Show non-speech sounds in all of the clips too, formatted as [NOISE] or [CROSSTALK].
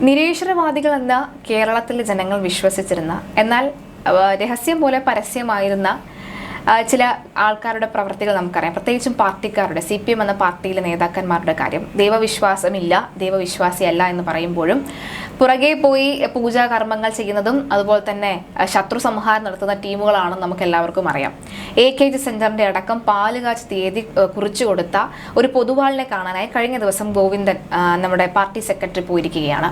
നിരീശ്വരവാദികൾ എന്ന കേരളത്തിലെ ജനങ്ങൾ വിശ്വസിച്ചിരുന്ന എന്നാൽ രഹസ്യം പോലെ പരസ്യമായിരുന്ന ചില ആൾക്കാരുടെ പ്രവർത്തികൾ നമുക്കറിയാം. പ്രത്യേകിച്ചും പാർട്ടിക്കാരുടെ സി പി എം എന്ന പാർട്ടിയിലെ നേതാക്കന്മാരുടെ കാര്യം. ദൈവവിശ്വാസമില്ല ദൈവവിശ്വാസിയല്ല എന്ന് പറയുമ്പോഴും പുറകെ പോയി പൂജാ കർമ്മങ്ങൾ ചെയ്യുന്നതും അതുപോലെ തന്നെ ശത്രു സംഹാരം നടത്തുന്ന ടീമുകളാണെന്ന് നമുക്ക് എല്ലാവർക്കും അറിയാം. എ കെ ജി സെന്ററിന്റെ അടക്കം പാലുകാച്ച് തീയതി കുറിച്ചു കൊടുത്ത ഒരു പൊതുവാളിനെ കാണാനായി കഴിഞ്ഞ ദിവസം ഗോവിന്ദൻ നമ്മുടെ പാർട്ടി സെക്രട്ടറി പോയിരിക്കുകയാണ്.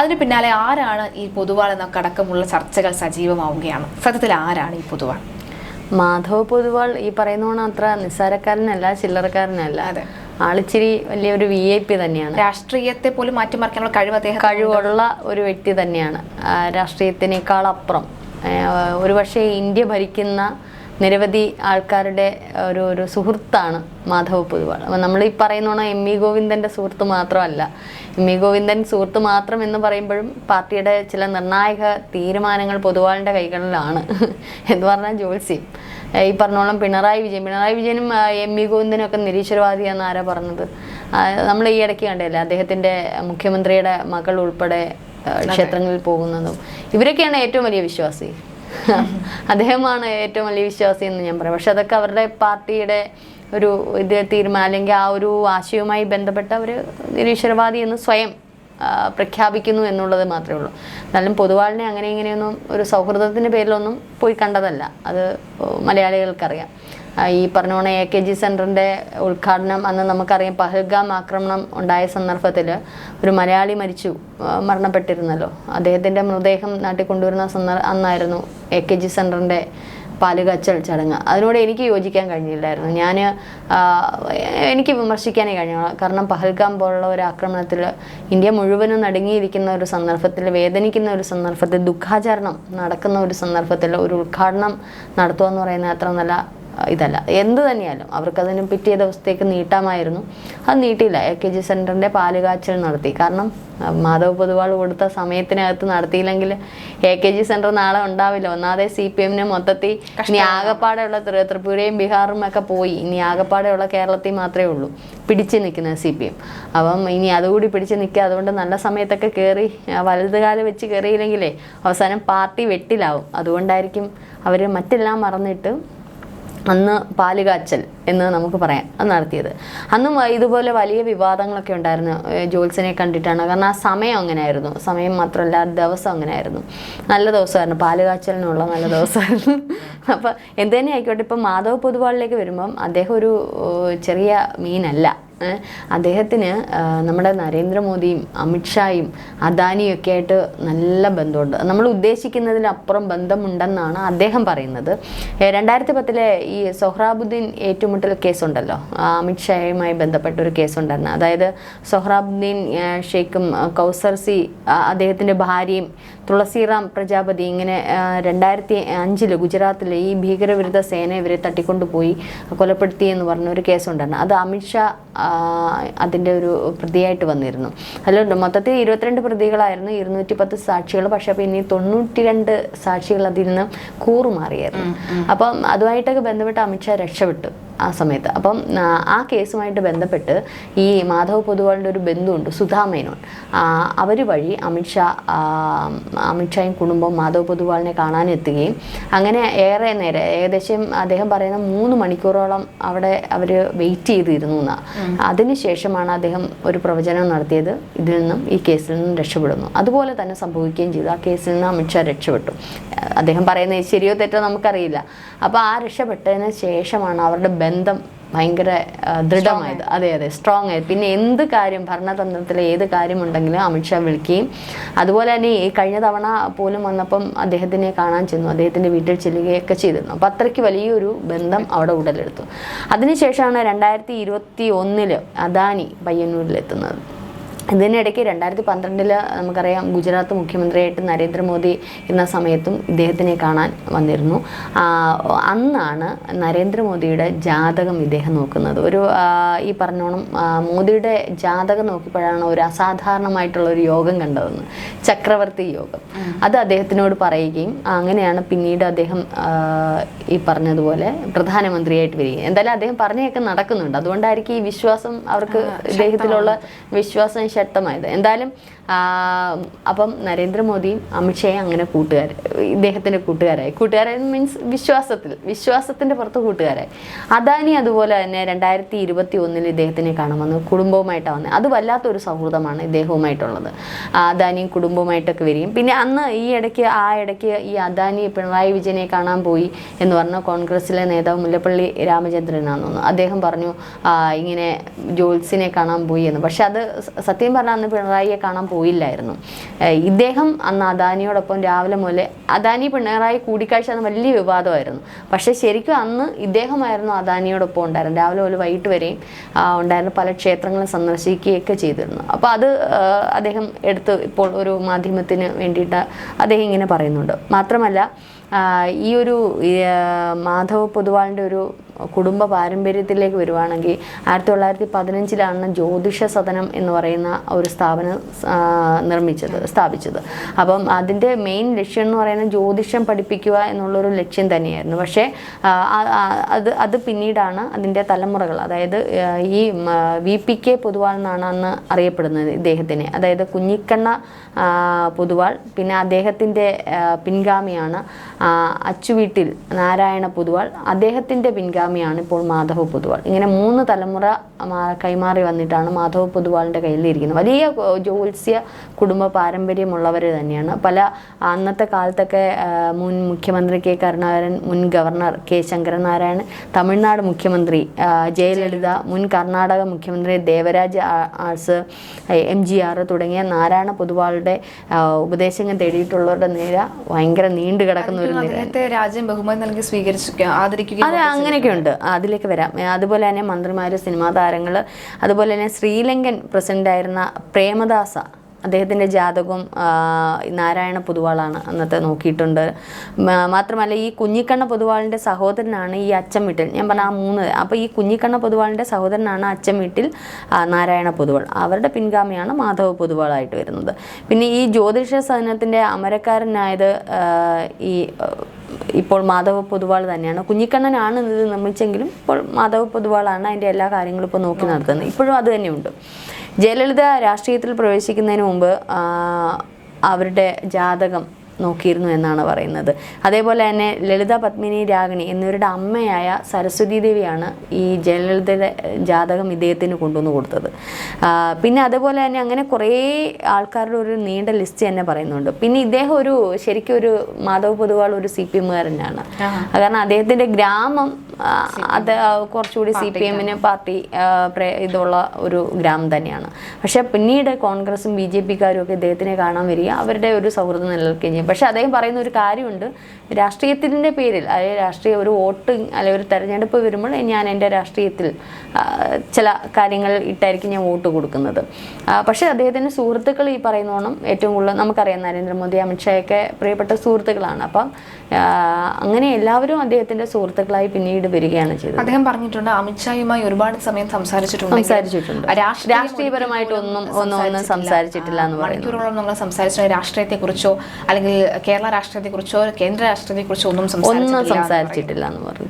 അതിന് പിന്നാലെ ആരാണ് ഈ പൊതുവാൾ എന്നൊക്കെ അടക്കമുള്ള ചർച്ചകൾ സജീവമാവുകയാണ്. സത്യത്തിൽ ആരാണ് ഈ പൊതുവാൾ? മാധവ് പൊതുവാൾ ഈ പറയുന്നോണം അത്ര നിസ്സാരക്കാരനല്ല ചില്ലറക്കാരനല്ല. ആളിച്ചിരി വലിയൊരു വി ഐ പി തന്നെയാണ്. രാഷ്ട്രീയത്തെ പോലും മാറ്റിമറിക്കാനുള്ള കഴിവ് അദ്ദേഹം കഴിവുള്ള ഒരു വ്യക്തി തന്നെയാണ്. രാഷ്ട്രീയത്തിനേക്കാളപ്പുറം രാഷ്ട്രീയത്തിനേക്കാൾ അപ്പുറം. ഒരുപക്ഷെ ഇന്ത്യ ഭരിക്കുന്ന നിരവധി ആൾക്കാരുടെ ഒരു ഒരു സുഹൃത്താണ് മാധവ് പൊതുവാൾ അപ്പം നമ്മൾ ഈ പറയുന്ന എം ഇ ഗോവിന്ദന്റെ സുഹൃത്ത് മാത്രമല്ല എം ഇ ഗോവിന്ദൻ സുഹൃത്ത് മാത്രം എന്ന് പറയുമ്പോഴും പാർട്ടിയുടെ ചില നിർണായക തീരുമാനങ്ങൾ പൊതുവാളിന്റെ കൈകളിലാണ് [LAUGHS] എന്ന് പറഞ്ഞാൽ ജോത്സ്യം ഈ പറഞ്ഞോളം പിണറായി വിജയൻ പിണറായി വിജയനും എം ഇ ഗോവിന്ദനും ഒക്കെ നിരീശ്വരവാദിയാന്ന് ആരാ പറഞ്ഞത്? നമ്മൾ ഈ ഇടയ്ക്ക് കണ്ടല്ലേ അദ്ദേഹത്തിന്റെ മുഖ്യമന്ത്രിയുടെ മകൾ ഉൾപ്പെടെ ക്ഷേത്രങ്ങളിൽ പോകുന്നതും. ഇവരൊക്കെയാണ് ഏറ്റവും വലിയ വിശ്വാസി. [LAUGHS] അദ്ദേഹമാണ് ഏറ്റവും വലിയ വിശ്വാസി എന്ന് ഞാൻ പറയാം. പക്ഷെ അതൊക്കെ അവരുടെ പാർട്ടിയുടെ ഒരു ഇത് തീരുമാനം അല്ലെങ്കിൽ ആ ഒരു ആശയവുമായി ബന്ധപ്പെട്ട ഒരു നിരീശ്വരവാദി എന്ന് സ്വയം പ്രഖ്യാപിക്കുന്നു എന്നുള്ളത് മാത്രമേ ഉള്ളൂ. എന്നാലും പൊതുവാളിനെ അങ്ങനെ ഇങ്ങനെയൊന്നും ഒരു സൗഹൃദത്തിന്റെ പേരിലൊന്നും പോയി കണ്ടതല്ല. അത് മലയാളികൾക്കറിയാം. ഈ പറഞ്ഞ പോലെ എ കെ ജി സെന്ററിന്റെ ഉദ്ഘാടനം അന്ന് നമുക്കറിയാം പഹൽഗാം ആക്രമണം ഉണ്ടായ സന്ദർഭത്തിൽ ഒരു മലയാളി മരിച്ചു മരണപ്പെട്ടിരുന്നല്ലോ. അദ്ദേഹത്തിന്റെ മൃതദേഹം നാട്ടിൽ കൊണ്ടുവരുന്ന സന്ദർ അന്നായിരുന്നു എ കെ ജി സെന്ററിന്റെ പാലുകാച്ചൽ ചടങ്ങ്. അതിനോട് എനിക്ക് യോജിക്കാൻ കഴിഞ്ഞില്ലായിരുന്നു. ഞാൻ എനിക്ക് വിമർശിക്കാനേ കഴിഞ്ഞുള്ളൂ. കാരണം പഹൽഗാം പോലുള്ള ഒരു ആക്രമണത്തിൽ ഇന്ത്യ മുഴുവനും നടുങ്ങിയിരിക്കുന്ന ഒരു സന്ദർഭത്തിൽ വേദനിക്കുന്ന ഒരു സന്ദർഭത്തിൽ ദുഃഖാചരണം നടക്കുന്ന ഒരു സന്ദർഭത്തിൽ ഒരു ഉദ്ഘാടനം നടത്തുക എന്ന് പറയുന്നത് അത്ര നല്ല ഇതല്ല. എന്ത് തന്നെയാലും അവർക്കതിന് പിറ്റേ ദിവസത്തേക്ക് നീട്ടാമായിരുന്നു. അത് നീട്ടിയില്ല. എ കെ ജി സെന്ററിന്റെ പാലുകാച്ചൽ നടത്തി. കാരണം മാധവ് പൊതുവാൾ കൊടുത്ത സമയത്തിനകത്ത് നടത്തിയില്ലെങ്കിൽ എ കെ ജി സെന്റർ നാളെ ഉണ്ടാവില്ല. ഒന്നാതെ സി പി എമ്മിന് മൊത്തത്തിൽ ഇനി ആകപ്പാടെയുള്ള ത്രി- ത്രിപുരയും ബീഹാറും ഒക്കെ പോയി. ഇനി ആകപ്പാടെയുള്ള കേരളത്തിൽ മാത്രമേ ഉള്ളൂ. പിടിച്ച് നിൽക്കുന്നത് സി പി എം. അപ്പം ഇനി അതുകൂടി പിടിച്ച് നിൽക്കുക. അതുകൊണ്ട് നല്ല സമയത്തൊക്കെ കയറി വലതുകാലം വെച്ച് കയറിയില്ലെങ്കിലേ അവസാനം പാർട്ടി വെട്ടിലാവും. അതുകൊണ്ടായിരിക്കും അവർ മറ്റെല്ലാം മറന്നിട്ട് അന്ന് പാലുകാച്ചൽ എന്ന് നമുക്ക് പറയാം. അത് നടത്തിയത്. അന്നും ഇതുപോലെ വലിയ വിവാദങ്ങളൊക്കെ ഉണ്ടായിരുന്നു. ജോത്സനെ കണ്ടിട്ടാണ്. കാരണം ആ സമയം അങ്ങനെയായിരുന്നു. സമയം മാത്രമല്ല ദിവസം അങ്ങനെയായിരുന്നു. നല്ല ദിവസമായിരുന്നു. പാലുകാച്ചലിനുള്ള നല്ല ദിവസമായിരുന്നു. [LAUGHS] അപ്പം എന്തു തന്നെ ആയിക്കോട്ടെ. ഇപ്പം മാധവ് പൊതുവാളിലേക്ക് വരുമ്പം അദ്ദേഹം ഒരു ചെറിയ മീനല്ല. അദ്ദേഹത്തിന് നമ്മുടെ നരേന്ദ്രമോദിയും അമിത്ഷായും അദാനിയും ഒക്കെ ആയിട്ട് നല്ല ബന്ധമുണ്ട്. നമ്മൾ ഉദ്ദേശിക്കുന്നതിലപ്പുറം ബന്ധമുണ്ടെന്നാണ് അദ്ദേഹം പറയുന്നത്. രണ്ടായിരത്തി പത്തിലെ ഈ സൊഹ്റാബുദ്ദീൻ ഏറ്റുമുട്ടൽ കേസുണ്ടല്ലോ. അമിത്ഷായുമായി ബന്ധപ്പെട്ട ഒരു കേസുണ്ടായിരുന്നു അതായത് സൊഹ്റാബുദ്ദീൻ ഷെയ്ഖും കൗസർസി അദ്ദേഹത്തിന്റെ ഭാര്യയും തുളസിറാം പ്രജാപതി ഇങ്ങനെ രണ്ടായിരത്തി അഞ്ചിൽ ഗുജറാത്തിൽ ഈ ഭീകരവിരുദ്ധ സേന ഇവരെ തട്ടിക്കൊണ്ടുപോയി കൊലപ്പെടുത്തി എന്ന് പറഞ്ഞ ഒരു കേസുണ്ടായിരുന്നു. അത് അമിത്ഷാ അതിന്റെ ഒരു പ്രതിയായിട്ട് വന്നിരുന്നു. അതിൽ മൊത്തത്തിൽ ഇരുപത്തിരണ്ട് പ്രതികളായിരുന്നു ഇരുന്നൂറ്റി പത്ത് സാക്ഷികൾ. പക്ഷെ പിന്നെ തൊണ്ണൂറ്റി രണ്ട് സാക്ഷികൾ അതിൽ നിന്ന് കൂറുമാറിയായിരുന്നു. അപ്പം അതുമായിട്ടൊക്കെ ബന്ധപ്പെട്ട് അമിത്ഷാ രക്ഷപ്പെട്ടു. ആ സമയത്ത്. അപ്പം ആ, കേസുമായിട്ട് ബന്ധപ്പെട്ട് ഈ മാധവ് പൊതുവാളിന്റെ ഒരു ബന്ധുവുണ്ട് സുധാ മേനോൻ. അവർ വഴി അമിത്ഷാ അമിത്ഷായും കുടുംബം മാധവ് പൊതുവാളിനെ കാണാനെത്തുകയും അങ്ങനെ ഏറെ നേരം ഏകദേശം അദ്ദേഹം പറയുന്ന മൂന്ന് മണിക്കൂറോളം അവിടെ അവർ വെയിറ്റ് ചെയ്തിരുന്നു എന്നാണ് അതിനുശേഷമാണ് അദ്ദേഹം ഒരു പ്രവചനം നടത്തിയത് ഇതിൽ നിന്നും ഈ കേസിൽ നിന്നും രക്ഷപ്പെടുന്നു. അതുപോലെ തന്നെ സംഭവിക്കുകയും ചെയ്തു. ആ കേസിൽ നിന്ന് അമിത്ഷാ രക്ഷപ്പെട്ടു. അദ്ദേഹം പറയുന്നത് ശരിയോ തെറ്റോ നമുക്കറിയില്ല. അപ്പോൾ ആ രക്ഷപ്പെട്ടതിന് ശേഷമാണ് അവരുടെ ബന്ധം ഭയങ്കര ദൃഢമായത്. അതെ അതെ സ്ട്രോങ് ആയത്. പിന്നെ എന്ത് കാര്യം ഭരണതന്ത്രത്തിലെ ഏത് കാര്യമുണ്ടെങ്കിലും അമിത്ഷാ വിളിക്കുകയും അതുപോലെ തന്നെ ഈ കഴിഞ്ഞ തവണ പോലും വന്നപ്പം അദ്ദേഹത്തിനെ കാണാൻ ചെന്നു. അദ്ദേഹത്തിന്റെ വീട്ടിൽ ചെല്ലുകയൊക്കെ ചെയ്തിരുന്നു. അപ്പം അത്രയ്ക്ക് വലിയൊരു ബന്ധം അവിടെ ഉടലെടുത്തു. അതിനുശേഷമാണ് രണ്ടായിരത്തി ഇരുപത്തി ഒന്നിൽ അദാനി പയ്യന്നൂരിലെത്തുന്നത്. ഇതിനിടയ്ക്ക് രണ്ടായിരത്തി പന്ത്രണ്ടിൽ നമുക്കറിയാം ഗുജറാത്ത് മുഖ്യമന്ത്രിയായിട്ട് നരേന്ദ്രമോദി എന്ന സമയത്തും ഇദ്ദേഹത്തിനെ കാണാൻ വന്നിരുന്നു. അന്നാണ് നരേന്ദ്രമോദിയുടെ ജാതകം ഇദ്ദേഹം നോക്കുന്നത്. ഒരു ഈ പറഞ്ഞോണം മോദിയുടെ ജാതകം നോക്കിയപ്പോഴാണ് ഒരു അസാധാരണമായിട്ടുള്ള ഒരു യോഗം കണ്ടതെന്ന്. ചക്രവർത്തി യോഗം. അത് അദ്ദേഹത്തിനോട് പറയുകയും അങ്ങനെയാണ് പിന്നീട് അദ്ദേഹം ഈ പറഞ്ഞതുപോലെ പ്രധാനമന്ത്രിയായിട്ട് വരികയും. എന്തായാലും അദ്ദേഹം പറഞ്ഞൊക്കെ നടക്കുന്നുണ്ട്. അതുകൊണ്ടായിരിക്കും ഈ വിശ്വാസം അവർക്ക് ഇദ്ദേഹത്തിലുള്ള വിശ്വാസം ശക്തമായത് എന്തായാലും അപ്പം നരേന്ദ്രമോദിയും അമിത്ഷായും അങ്ങനെ കൂട്ടുകാർ ഇദ്ദേഹത്തിന്റെ കൂട്ടുകാരായി. കൂട്ടുകാരായി മീൻസ് വിശ്വാസത്തിൽ വിശ്വാസത്തിന്റെ പുറത്ത് കൂട്ടുകാരായി. അദാനി അതുപോലെ തന്നെ രണ്ടായിരത്തി ഇരുപത്തി ഒന്നിൽ ഇദ്ദേഹത്തിനെ കാണാൻ വന്നു. കുടുംബവുമായിട്ടാണ് വന്നത് അത് വല്ലാത്തൊരു സൗഹൃദമാണ് ഇദ്ദേഹവുമായിട്ടുള്ളത്. അദാനിയും കുടുംബവുമായിട്ടൊക്കെ വരികയും. പിന്നെ അന്ന് ഈ ഇടയ്ക്ക് ആ ഇടയ്ക്ക് ഈ അദാനി പിണറായി വിജയനെ കാണാൻ പോയി എന്ന് പറഞ്ഞ കോൺഗ്രസിലെ നേതാവ് മുല്ലപ്പള്ളി രാമചന്ദ്രനാണെന്ന് അദ്ദേഹം പറഞ്ഞു ഇങ്ങനെ ജോൽസിനെ കാണാൻ പോയി എന്ന്. പക്ഷെ അത് സത്യം പറഞ്ഞാൽ അന്ന് പിണറായിയെ കാണാൻ പോയില്ലായിരുന്നു. ഇദ്ദേഹം അന്ന് അദാനിയോടൊപ്പം രാവിലെ മുതലെ അദാനി പിണറായി കൂടിക്കാഴ്ച അന്ന് വലിയ വിവാദമായിരുന്നു. പക്ഷെ ശരിക്കും അന്ന് ഇദ്ദേഹമായിരുന്നു അദാനിയോടൊപ്പം ഉണ്ടായിരുന്നു രാവിലെ മുതൽ വൈകിട്ട് വരെയും ഉണ്ടായിരുന്നു പല ക്ഷേത്രങ്ങളും സന്ദർശിക്കുകയൊക്കെ ചെയ്തിരുന്നു. അപ്പോൾ അത് അദ്ദേഹം എടുത്ത് ഇപ്പോൾ ഒരു മാധ്യമത്തിന് വേണ്ടിയിട്ട് അദ്ദേഹം ഇങ്ങനെ പറയുന്നുണ്ട്. മാത്രമല്ല ഈ ഒരു മാധവ പൊതുവാളിന്റെ ഒരു കുടുംബ പാരമ്പര്യത്തിലേക്ക് വരുവാണെങ്കിൽ ആയിരത്തി തൊള്ളായിരത്തി പതിനഞ്ചിലാണ് ജ്യോതിഷ സദനം എന്ന് പറയുന്ന ഒരു സ്ഥാപനം നിർമ്മിച്ചത് സ്ഥാപിച്ചത്. അപ്പം അതിന്റെ മെയിൻ ലക്ഷ്യം എന്ന് പറയുന്നത് ജ്യോതിഷം പഠിപ്പിക്കുക എന്നുള്ളൊരു ലക്ഷ്യം തന്നെയായിരുന്നു. പക്ഷേ അത് അത് പിന്നീടാണ് അതിന്റെ തലമുറകൾ അതായത് ഈ വി പി കെ പൊതുവാൾ എന്നാണ് അന്ന് അറിയപ്പെടുന്നത് ഇദ്ദേഹത്തിനെ. അതായത് കുഞ്ഞിക്കണ്ണ പൊതുവാൾ പിന്നെ അദ്ദേഹത്തിന്റെ പിൻഗാമിയാണ് അച്ചുവീട്ടിൽ നാരായണ പൊതുവാൾ. അദ്ദേഹത്തിന്റെ പിൻഗാമിയാണ് ഇപ്പോൾ മാധവ് പൊതുവാൾ. ഇങ്ങനെ മൂന്ന് തലമുറ കൈമാറി വന്നിട്ടാണ് മാധവ് പൊതുവാളിന്റെ കയ്യിലിരിക്കുന്നത്. വലിയ ജോത്സ്യ കുടുംബ പാരമ്പര്യമുള്ളവർ തന്നെയാണ്. പല അന്നത്തെ കാലത്തൊക്കെ മുൻ മുഖ്യമന്ത്രി കെ കരുണാകരൻ മുൻ ഗവർണർ കെ ശങ്കരനാരായണൻ തമിഴ്നാട് മുഖ്യമന്ത്രി ജയലളിത മുൻ കർണാടക മുഖ്യമന്ത്രി ദേവരാജ് ആ- ആഴ്സ് എം ജി ആർ തുടങ്ങിയ നാരായണ പൊതുവാളുടെ ഉപദേശങ്ങൾ തേടിയിട്ടുള്ളവരുടെ നിര ഭയങ്കര നീണ്ടു കിടക്കുന്ന ഒരു നിര രാജ്യം ബഹുമതി നൽകി സ്വീകരിച്ചു അതെ അങ്ങനെയൊക്കെ ഉണ്ട്. അതിലേക്ക് വരാം. അതുപോലെ തന്നെ മന്ത്രിമാർ സിനിമാ താരങ്ങൾ അതുപോലെ തന്നെ ശ്രീലങ്കൻ പ്രസിഡന്റായിരുന്ന പ്രേമദാസ അദ്ദേഹത്തിന്റെ ജാതകവും നാരായണ പൊതുവാളാണ് അന്നത്തെ നോക്കിയിട്ടുണ്ട്. മാത്രമല്ല ഈ കുഞ്ഞിക്കണ്ണ പൊതുവാളിന്റെ സഹോദരനാണ് ഈ അച്ചം വീട്ടിൽ. ഞാൻ പറഞ്ഞ ആ മൂന്ന് അപ്പോൾ ഈ കുഞ്ഞിക്കണ്ണ പൊതുവാളിന്റെ സഹോദരനാണ് അച്ചം വീട്ടിൽ നാരായണ പൊതുവാൾ. അവരുടെ പിൻഗാമിയാണ് മാധവ പൊതുവാളായിട്ട് വരുന്നത്. പിന്നെ ഈ ജ്യോതിഷ സദനത്തിന്റെ അമരക്കാരനായത് ഈ ഇപ്പോൾ മാധവ പൊതുവാൾ തന്നെയാണ്. കുഞ്ഞിക്കണ്ണനാണ് ഇത് നിർമ്മിച്ചെങ്കിലും ഇപ്പോൾ മാധവ പൊതുവാളാണ് അതിന്റെ എല്ലാ കാര്യങ്ങളും ഇപ്പോൾ നോക്കി നടത്തുന്നത്. ഇപ്പോഴും അത് തന്നെയുണ്ട്. ജയലളിത രാഷ്ട്രീയത്തിൽ പ്രവേശിക്കുന്നതിന് മുമ്പ് അവരുടെ ജാതകം നോക്കിയിരുന്നു എന്നാണ് പറയുന്നത്. അതേപോലെ തന്നെ ലളിത പത്മിനി രാഗിണി എന്നിവരുടെ അമ്മയായ സരസ്വതി ദേവിയാണ് ഈ ജയലളിതയുടെ ജാതകം ഇദ്ദേഹത്തിന് കൊണ്ടുവന്ന് കൊടുത്തത്. പിന്നെ അതുപോലെ തന്നെ അങ്ങനെ കുറേ ആൾക്കാരുടെ ഒരു നീണ്ട ലിസ്റ്റ് തന്നെ പറയുന്നുണ്ട്. പിന്നെ ഇദ്ദേഹം ഒരു ശരിക്കും ഒരു മാധവ് പൊതുവാൾ ഒരു സി പി എമ്മുകാരനാണ്. കാരണം അദ്ദേഹത്തിന്റെ ഗ്രാമം അത് കുറച്ചുകൂടി സി പി എമ്മിന് പാർട്ടി ഇതുള്ള ഒരു ഗ്രാമം തന്നെയാണ്. പക്ഷെ പിന്നീട് കോൺഗ്രസും ബി ജെ പിക്കാരും ഒക്കെ ഇദ്ദേഹത്തിനെ കാണാൻ വരിക അവരുടെ ഒരു സൗഹൃദം നിലനിൽക്കുകയും ചെയ്യും. പക്ഷെ അദ്ദേഹം പറയുന്ന ഒരു കാര്യമുണ്ട്. രാഷ്ട്രീയത്തിന്റെ പേരിൽ അല്ലെങ്കിൽ രാഷ്ട്രീയ ഒരു വോട്ട് അല്ലെങ്കിൽ ഒരു തെരഞ്ഞെടുപ്പ് വരുമ്പോൾ ഞാൻ എന്റെ രാഷ്ട്രീയത്തിൽ ചില കാര്യങ്ങൾ ഇട്ടായിരിക്കും ഞാൻ വോട്ട് കൊടുക്കുന്നത്. പക്ഷെ പക്ഷേ അദ്ദേഹത്തിന്റെ സുഹൃത്തുക്കൾ ഈ പറയുന്നോണം ഏറ്റവും കൂടുതൽ നമുക്കറിയാം നരേന്ദ്രമോദി അമിത്ഷായൊക്കെ പ്രിയപ്പെട്ട സുഹൃത്തുക്കളാണ്. അപ്പം അങ്ങനെ എല്ലാവരും അദ്ദേഹത്തിന്റെ സുഹൃത്തുക്കളായി പിന്നീട് വരികയാണ് ചെയ്തത്. അദ്ദേഹം പറഞ്ഞിട്ടുണ്ട് അമിത്ഷായുമായി ഒരുപാട് സമയം സംസാരിച്ചിട്ടുണ്ട്. സംസാരിച്ചിട്ടുണ്ട്. രാഷ്ട്രീയപരമായിട്ടൊന്നും ഒന്നും ഒന്നും സംസാരിച്ചിട്ടില്ല. എന്ന് പറയുന്നു. മണിക്കൂറുകളോളം നമ്മൾ സംസാരിച്ച രാഷ്ട്രീയത്തെക്കുറിച്ചോ അല്ലെങ്കിൽ കേരള രാഷ്ട്രീയത്തെക്കുറിച്ചോ കേന്ദ്ര രാഷ്ട്രീയത്തെക്കുറിച്ചോ ഒന്നും ഒന്നും സംസാരിച്ചിട്ടില്ല സംസാരിച്ചിട്ടില്ല എന്ന് പറഞ്ഞു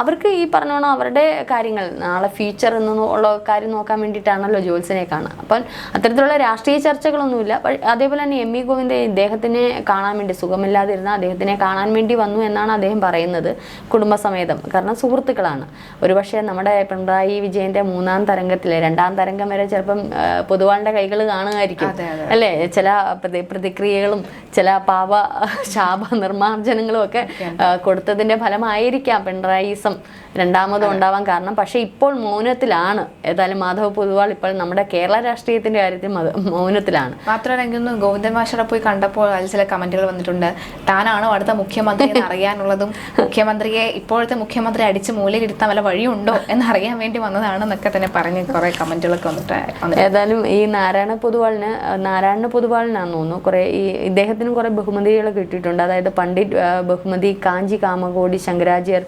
അവർക്ക് ഈ പറഞ്ഞോണം അവരുടെ കാര്യങ്ങൾ നാളെ ഫ്യൂച്ചർ എന്ന് ഉള്ള കാര്യം നോക്കാൻ വേണ്ടിയിട്ടാണല്ലോ ജോത്സിനെ കാണുക. അപ്പം അത്തരത്തിലുള്ള രാഷ്ട്രീയ ചർച്ചകളൊന്നുമില്ല. അതേപോലെ തന്നെ എം ഇ ഗോവിന്ദ് ഇദ്ദേഹത്തിനെ കാണാൻ വേണ്ടി സുഖമില്ലാതിരുന്ന അദ്ദേഹത്തിനെ കാണാൻ വേണ്ടി വന്നു എന്നാണ് അദ്ദേഹം പറയുന്നത് കുടുംബസമേതം. കാരണം സുഹൃത്തുക്കളാണ്. ഒരുപക്ഷെ നമ്മുടെ പിണറായി വിജയന്റെ മൂന്നാം തരംഗത്തിലെ രണ്ടാം തരംഗം വരെ ചിലപ്പം പൊതുവാളുടെ പൊതുവാളിന്റെ കൈകൾ കാണുമായിരിക്കും. അല്ലേ? ചില പ്രതി പ്രതിക്രിയകളും ചില പാപ ശാപ നിർമ്മാർജനങ്ങളും ഒക്കെ കൊടുത്തതിന്റെ ഫലമായിരിക്കാം പിണറായിസം രണ്ടാമതും ഉണ്ടാവാൻ കാരണം. പക്ഷേ ഇപ്പോൾ മൗനത്തിലാണ്. ഏതായാലും മാധവ് പൊതുവാൾ ഇപ്പോൾ നമ്മുടെ കേരള രാഷ്ട്രീയത്തിന്റെ കാര്യത്തിൽ മൗനത്തിലാണ്. മാത്രമല്ല എനിക്കൊന്ന് ഗോവിന്ദൻ മാഷറെ പോയി കണ്ടപ്പോൾ അതിൽ ചില കമന്റുകൾ വന്നിട്ടുണ്ട്. താനാണോ അടുത്ത മുഖ്യമന്ത്രി [LAUGHS] അറിയാനുള്ളതും മുഖ്യമന്ത്രിയെ ഇപ്പോഴത്തെ മുഖ്യമന്ത്രി അടിച്ച് മൂലയിലിരുത്താൻ വല്ല വഴിയുണ്ടോ എന്ന് അറിയാൻ വേണ്ടി വന്നതാണ് എന്നൊക്കെ തന്നെ പറഞ്ഞ് കുറെ കമന്റുകളൊക്കെ വന്നിട്ട് ഏതായാലും ഈ നാരായണ പൊതുവാളിന് നാരായണ പൊതുവാളിനാന്ന് തോന്നുന്നു കുറെ ഈ ഇദ്ദേഹത്തിന് കുറെ ബഹുമതികൾ കിട്ടിയിട്ടുണ്ട്. അതായത് പണ്ഡിറ്റ് ബഹുമതി കാഞ്ചി കാമകോടി ശങ്കരാചാര്യർ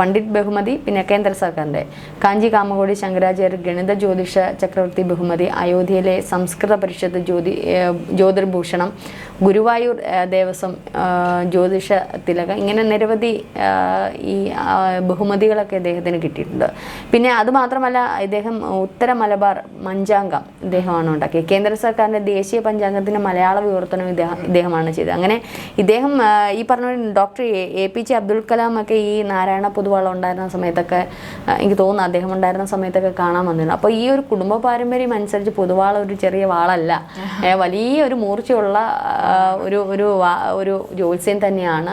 പണ്ഡിറ്റ് ബഹുമതി പിന്നെ കേന്ദ്ര സർക്കാരിന്റെ കാഞ്ചി കാമകോടി ശങ്കരാചാര്യർ ഗണിത ജ്യോതിഷ ചക്രവർത്തി ബഹുമതി അയോധ്യയിലെ സംസ്കൃത പരിഷത്ത് ജ്യോതി ജ്യോതിർഭൂഷണം ഗുരുവായൂർ ദേവസ്വം ജ്യോതിഷ തിലക ഇങ്ങനെ നിരവധി ഈ ബഹുമതികളൊക്കെ ഇദ്ദേഹത്തിന് കിട്ടിയിട്ടുണ്ട്. പിന്നെ അതുമാത്രമല്ല ഇദ്ദേഹം ഉത്തര മലബാർ പഞ്ചാംഗം ഇദ്ദേഹമാണ് ഉണ്ടാക്കിയത്. കേന്ദ്ര സർക്കാരിന്റെ ദേശീയ പഞ്ചാംഗത്തിന്റെ മലയാള വിവർത്തനം ഇദ്ദേഹം ഇദ്ദേഹമാണ് ചെയ്തത്. അങ്ങനെ ഇദ്ദേഹം ഈ പറഞ്ഞ doctor A P J Abdul Kalam ഒക്കെ ഈ നാരായണ പൊതുവാൾ ഉണ്ടായിരുന്ന സമയത്തൊക്കെ എനിക്ക് തോന്നുന്നു അദ്ദേഹം ഉണ്ടായിരുന്ന സമയത്തൊക്കെ കാണാൻ വന്നിരുന്നു. അപ്പോൾ ഈ ഒരു കുടുംബ പാരമ്പര്യം അനുസരിച്ച് പൊതുവാൾ ഒരു ചെറിയ വാളല്ല. വലിയ ഒരു മൂർച്ചയുള്ള ഒരു ഒരു ഒരു ജ്യോത്സ്യൻ തന്നെയാണ്.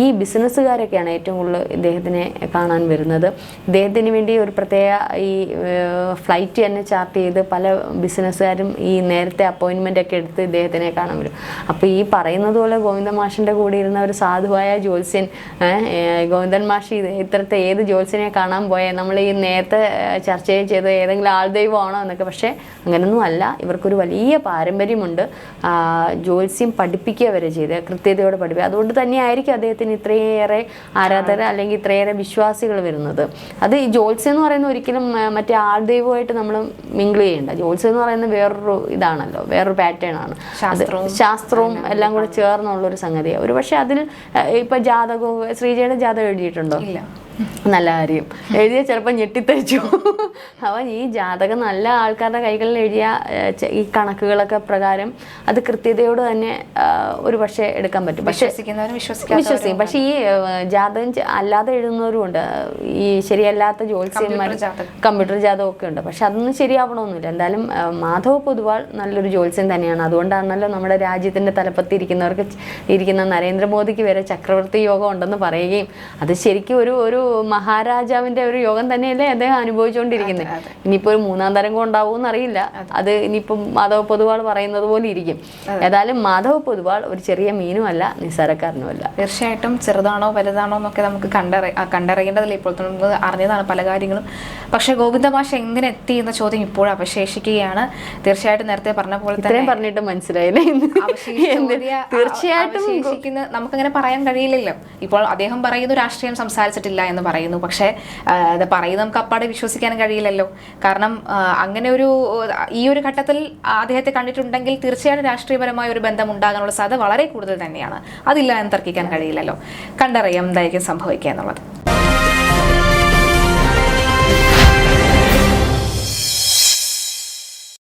ഈ ബിസിനസ്സുകാരൊക്കെയാണ് ഏറ്റവും കൂടുതൽ ഇദ്ദേഹത്തിനെ കാണാൻ വരുന്നത്. ഇദ്ദേഹത്തിന് വേണ്ടി ഒരു പ്രത്യേക ഈ ഫ്ലൈറ്റ് തന്നെ ചാർട്ട് ചെയ്ത് പല ബിസിനസ്സുകാരും ഈ നേരത്തെ അപ്പോയിൻമെന്റ് ഒക്കെ എടുത്ത് ഇദ്ദേഹത്തിനെ കാണാൻ വരും. അപ്പോൾ ഈ പറയുന്നത് പോലെ ഗോവിന്ദ മാഷിന്റെ കൂടെ ഇരുന്ന ഒരു സാധുവായ ജ്യോത്സ്യൻ ഗോവിന്ദൻ മാഷ് ഇത് ഇത്തരത്തെ ഏത് ജ്യോത്സ്യനെ കാണാൻ പോയാൽ നമ്മൾ ഈ നേരത്തെ ചർച്ച ചെയ്ത് ഏതെങ്കിലും ആൾദൈവമാണോ എന്നൊക്കെ. പക്ഷേ അങ്ങനെയൊന്നും അല്ല. ഇവർക്കൊരു വലിയ പാരമ്പര്യമുണ്ട് ജ്യോത്സ്യം പഠിപ്പിക്കുക വരെ ചെയ്ത് കൃത്യതയോടെ പഠിപ്പിക്കുക. അതുകൊണ്ട് തന്നെയായിരിക്കും അദ്ദേഹത്തിന് ഇത്രയേറെ ആരാധകർ അല്ലെങ്കിൽ ഇത്രയേറെ വിശ്വാസികൾ വരുന്നത്. അത് ഈ ജോത്സ്യം എന്ന് പറയുന്ന ഒരിക്കലും മറ്റേ ആൾദൈവമായിട്ട് നമ്മൾ മിങ്കിൾ ചെയ്യേണ്ട. ജോത്സ്യം എന്ന് പറയുന്നത് വേറൊരു ഇതാണല്ലോ വേറൊരു പാറ്റേൺ ആണ്. ശാസ്ത്രവും എല്ലാം കൂടെ ചേർന്നുള്ള ഒരു സംഗതിയാണ് ഒരു പക്ഷേ അതിൽ ഇപ്പൊ ജാതകവും ശ്രീജയുടെ ജാതകം എഴുതിയിട്ടുണ്ടോ? ഇല്ല. നല്ല കാര്യം. എഴുതിയ ചിലപ്പോൾ ഞെട്ടിത്തരിച്ചു അവൻ ഈ ജാതകം നല്ല ആൾക്കാരുടെ കൈകളിൽ എഴുതിയ ഈ കണക്കുകളൊക്കെ പ്രകാരം അത് കൃത്യതയോട് തന്നെ ഒരു പക്ഷേ എടുക്കാൻ പറ്റും. പക്ഷേ വിശ്വസിക്കും. പക്ഷേ ഈ ജാതകം അല്ലാതെ എഴുതുന്നവരും ഉണ്ട്. ഈ ശരിയല്ലാത്ത ജ്യോത്സ്യന്മാർ കമ്പ്യൂട്ടർ ജാതകം. കമ്പ്യൂട്ടർ ജാതകം ഒക്കെ ഉണ്ട്. പക്ഷെ അതൊന്നും ശരിയാവണമെന്നില്ല എന്തായാലും മാധവ് പൊതുവാൾ നല്ലൊരു ജ്യോത്സ്യം തന്നെയാണ്. അതുകൊണ്ടാണല്ലോ നമ്മുടെ രാജ്യത്തിന്റെ തലപ്പത്തി ഇരിക്കുന്നവർക്ക് ഇരിക്കുന്ന നരേന്ദ്രമോദിക്ക് വരെ ചക്രവർത്തി യോഗം ഉണ്ടെന്ന് പറയുകയും അത് ശരിക്കും ഒരു ഒരു മഹാരാജാവിന്റെ ഒരു യോഗം തന്നെയല്ലേ അദ്ദേഹം അനുഭവിച്ചുകൊണ്ടിരിക്കുന്നത് ഇനിയിപ്പോ ഒരു മൂന്നാം തരംഗം ഉണ്ടാവുമെന്ന് അറിയില്ല. അത്. ഇനിയിപ്പം മാധവ പൊതുവാൾ പറയുന്നത് പോലെ ഇരിക്കും. ഏതായാലും മാധവ പൊതുവാൾ ഒരു ചെറിയ മീനുമല്ല നിസ്സാരക്കാരനുമല്ല. തീർച്ചയായിട്ടും ചെറുതാണോ വലുതാണോ എന്നൊക്കെ നമുക്ക് കണ്ടറി കണ്ടറിയേണ്ടതില്ല. ഇപ്പോൾ നമുക്ക് അറിഞ്ഞതാണ് പല കാര്യങ്ങളും. പക്ഷേ ഗോവിന്ദമാഷ എങ്ങനെ എത്തി എന്ന ചോദ്യം ഇപ്പോഴും അവശേഷിക്കുകയാണ്. തീർച്ചയായിട്ടും നേരത്തെ പറഞ്ഞ പോലെ തന്നെ പറഞ്ഞിട്ട് മനസ്സിലായില്ലേ? തീർച്ചയായിട്ടും നമുക്കങ്ങനെ പറയാൻ കഴിയില്ലല്ലോ. ഇപ്പോൾ അദ്ദേഹം പറയുന്നു രാഷ്ട്രീയം സംസാരിച്ചിട്ടില്ല എന്ന് പറയുന്നു. പക്ഷേ അത് പറയുന്നത് നമുക്ക് അപ്പാടെ വിശ്വസിക്കാൻ കഴിയില്ലല്ലോ. കാരണം അങ്ങനെ ഒരു ഈ ഒരു ഘട്ടത്തിൽ അദ്ദേഹത്തെ കണ്ടിട്ടുണ്ടെങ്കിൽ തീർച്ചയായും രാഷ്ട്രീയപരമായ ഒരു ബന്ധം ഉണ്ടാകാനുള്ള സാധ്യത വളരെ കൂടുതൽ തന്നെയാണ്. അതില്ല എന്ന് തർക്കിക്കാൻ കഴിയില്ലല്ലോ. കണ്ടറിയാം എന്തായിരിക്കും സംഭവിക്കുക എന്നുള്ളത്.